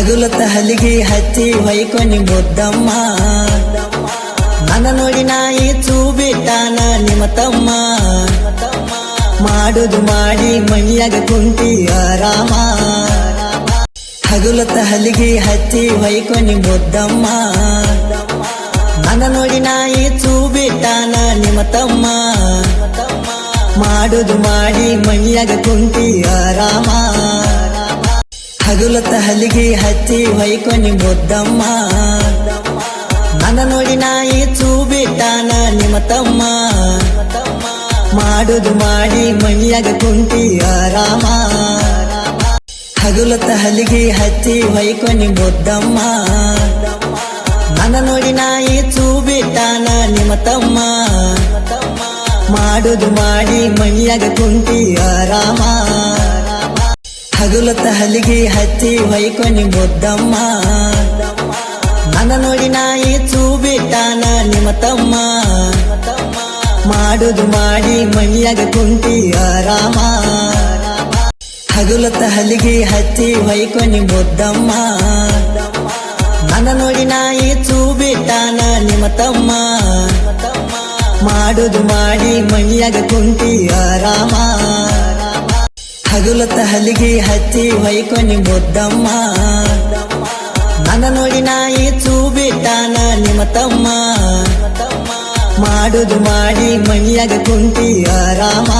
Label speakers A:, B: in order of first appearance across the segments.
A: ಹಗುಲತ ಹಲಿಗೆ ಹಚ್ಚಿ ಹೊಯ್ಕೊನಿ ಮುದ್ದಮ್ಮ. ನನ್ನ ನೋಡಿ ನಾಯಿ ಚೂ ಬಿಟ್ಟಾನ ನಿಮ್ಮ ತಮ್ಮ. ಮಾಡುದು ಮಾಡಿ ಮೈಯಾಗ ಕುಂತಿ ಆರಾಮ. ಹಗುಲತ ಹಲಿಗೆ ಹಚ್ಚಿ ಹೊಯ್ಕೊನಿ ಮುದ್ದಮ್ಮ. ನನ್ನ ನೋಡಿ ನಾಯಿ ಚೂ ಬಿಟ್ಟಾನ ನಿಮ್ಮ ತಮ್ಮ. ಮಾಡುದು ಮಾಡಿ ಮೈಯಾಗ ಕುಂತಿ ಆರಾಮ. ಹಗುಲತ ತಹಲಿಗೆ ಹಚ್ಚಿ ಹೊಯ್ಕೊನಿ ಮುದ್ದಮ್ಮ. ನನ್ನ ನೋಡಿ ನಾಯಿ ಚೂ ಬಿಟ್ಟಾನ ನಿಮ್ಮ ತಮ್ಮ. ಮಾಡುದು ಮಾಡಿ ಮೈಯಾಗ ಕುಂತಿ ಆರಾಮ. ಹಗಲ ತಹಲಿಗೆ ಹಚ್ಚಿ ಹೊಯ್ಕೊನಿ ಮುದ್ದಮ್ಮ. ನನ್ನ ನೋಡಿ ನಾಯಿ ಚೂಬಿಟ್ಟಾನ ನಿಮ್ಮ ತಮ್ಮ. ಮಾಡುದು ಮಾಡಿ ಮೈಯಾಗ ಕುಂತಿ ಆರಾಮ. ಹಗುಲತ ತಹಲಿಗೆ ಹತ್ತಿ ಹೊಯ್ಕೊನಿ ಮುದ್ದಮ್ಮ. ನನ್ನ ನೋಡಿ ನಾಯಿ ಚೂ ಬಿಟ್ಟಾನ ನಿಮ್ಮ ತಮ್ಮ. ಮಾಡುದು ಮಾಡಿ ಮೈಯಾಗ ಕುಂತಿ ಆರಾಮ. ಹಗುಲತ ತಹಲಿಗೆ ಹತ್ತಿ ಹೊಯ್ಕೊನಿ ಮುದ್ದಮ್ಮ. ನನ್ನ ನೋಡಿ ನಾಯಿ ಚೂ ಬಿಟ್ಟಾನ ನಿಮ್ಮ ತಮ್ಮ. ಮಾಡುದು ಮಾಡಿ ಮೈಯಾಗ ಕುಂತಿ ಆರಾಮ. ಹಗುಲತ ಹಲಿಗೆ ಹಚ್ಚಿ ಹೊಯ್ಕೊನಿ ಮುದ್ದಮ್ಮ. ನನ್ನ ನೋಡಿ ನಾಯಿ ಚೂ ಬಿಟ್ಟಾನ ನಿಮ್ಮ ತಮ್ಮ. ಮಾಡುದು ಮಾಡಿ ಮೈಯಾಗ ಕುಂತಿ ಆರಾಮ.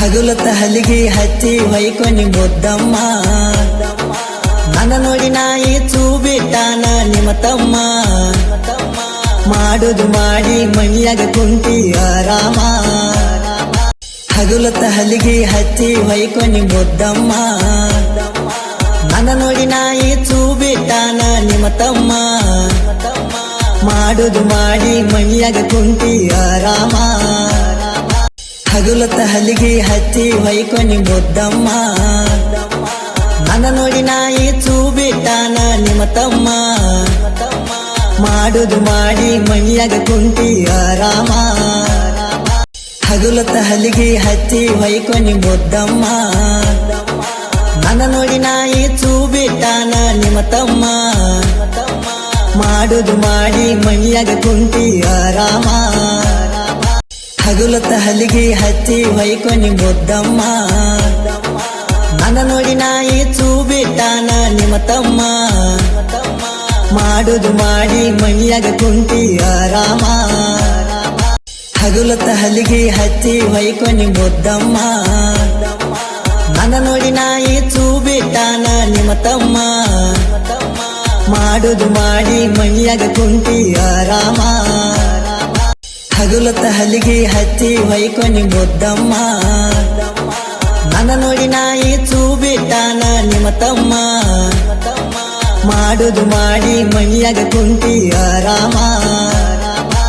A: ಹಗುಲತ ಹಲಿಗೆ ಹಚ್ಚಿ ಹೊಯ್ಕೊನಿ ಮುದ್ದಮ್ಮ. ನನ್ನ ನೋಡಿ ನಾಯಿ ಚೂ ಬಿಟ್ಟಾನ ನಿಮ್ಮ ತಮ್ಮ. ಮಾಡುದು ಮಾಡಿ ಮೈಯಾಗ ಕುಂತಿ ಆರಾಮ. ಹಗುಲತ ತಹಲಿಗೆ ಹಚ್ಚಿ ಹೊಯ್ಕೊನಿ ಮುದ್ದಮ್ಮ. ನನ್ನ ನೋಡಿ ನಾಯಿ ಬಿಟ್ಟಾನ ನಿಮ್ಮ ತಮ್ಮ. ಮಾಡುದು ಮಾಡಿ ಮೈಯಾಗ ಕುಂತಿ ಆರಾಮ. ಹಗುಲತ ಹಲಿಗೆ ಹತ್ತಿ ಹೊಯ್ಕೊನಿ ಮುದ್ದಮ್ಮ. ನನ್ನ ನೋಡಿ ನಾಯಿ ಚೂಬಿಟ್ಟಾನ ನಿಮ್ಮ ತಮ್ಮ. ಮಾಡುದು ಮಾಡಿ ಮೈಯಾಗ ಕುಂತಿ ಆರಾಮ. ಹಗುಲತ ಹಲಿಗೆ ಹತ್ತಿ ಹೊಯ್ಕೊನಿ ಮುದ್ದಮ್ಮ. ನನ್ನ ನೋಡಿ ನಾಯಿ ಚೂ ಬಿಟ್ಟಾನ ನಿಮ್ಮ ತಮ್ಮ. ಮಾಡುದು ಮಾಡಿ ಮೈಯಾಗ ಕುಂತಿ ಆರಾಮ. ಹಗುಲತ ಹಲಿಗೆ ಹತ್ತಿ ಹೊಯ್ಕೊನಿ ಮುದ್ದಮ್ಮ. ನನ್ನ ನೋಡಿ ನಾಯಿ ಚೂ ಬಿಟ್ಟಾನ ನಿಮ್ಮ ತಮ್ಮ. ಮಾಡುದು ಮಾಡಿ ಮೈಯಾಗ ಕುಂತಿ ಆರಾಮ. ಹಗುಲತ ಹಲಿಗೆ ಹಚ್ಚಿ ವೈಕೊನಿ ಮುದ್ದಮ್ಮ. ನನ್ನ ನೋಡಿ ನಾಯಿ ಚೂ ಬಿಟ್ಟಾನ ನಿಮ್ಮ ತಮ್ಮ. ಮಾಡುದು ಮಾಡಿ ಮೈಯಾಗ ಕುಂತಿ ಆರಾಮ. ಹಗುಲತ ಹಲಿಗೆ ಹಚ್ಚಿ ವೈಕೊನಿ ಮುದ್ದಮ್ಮ. ನನ್ನ ನೋಡಿ ನಾಯಿ ಚೂ ಬಿಟ್ಟಾನ ನಿಮ್ಮ ತಮ್ಮ. ಮಾಡುದು ಮಾಡಿ ಮೈಯಾಗ ಕುಂತಿ ಆರಾಮ.